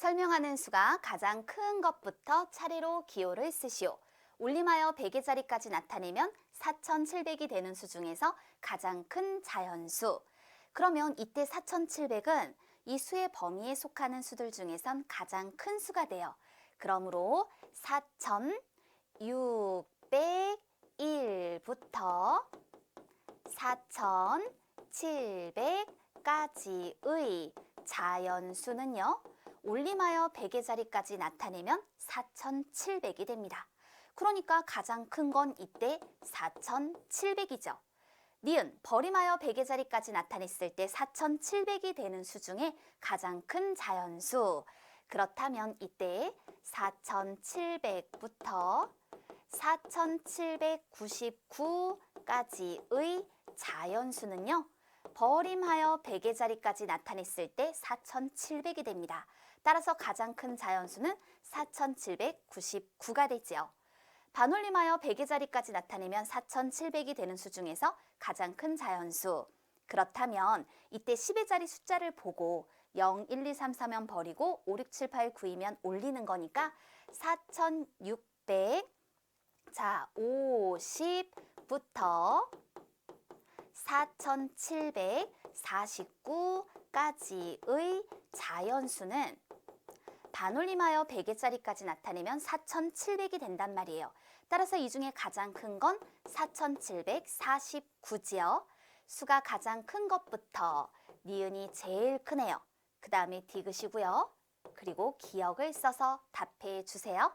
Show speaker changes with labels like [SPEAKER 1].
[SPEAKER 1] 설명하는 수가 가장 큰 것부터 차례로 기호를 쓰시오. 올림하여 100의 자리까지 나타내면 4,700이 되는 수 중에서 가장 큰 자연수. 그러면 이때 4,700은 이 수의 범위에 속하는 수들 중에선 가장 큰 수가 돼요. 그러므로 4,601부터 4,700 까지의 자연수는요. 올림하여 100의 자리까지 나타내면 4,700이 됩니다. 그러니까 가장 큰 건 이때 4,700이죠. 니은 버림하여 100의 자리까지 나타냈을 때 4,700이 되는 수 중에 가장 큰 자연수. 그렇다면 이때 4,700부터 4,799까지의 자연수는요. 버림하여 100의 자리까지 나타냈을 때 4,700이 됩니다. 따라서 가장 큰 자연수는 4,799가 되지요. 반올림하여 100의 자리까지 나타내면 4,700이 되는 수 중에서 가장 큰 자연수. 그렇다면 이때 10의 자리 숫자를 보고 0, 1, 2, 3, 4면 버리고 5, 6, 7, 8, 9이면 올리는 거니까 4,600 자, 50부터 4,749까지의 자연수는 반올림하여 100의 자리까지 나타내면 4,700이 된단 말이에요. 따라서 이 중에 가장 큰 건 4,749지요. 수가 가장 큰 것부터 니은이 제일 크네요. 그 다음에 디귿이고요. 그리고 기억을 써서 답해 주세요.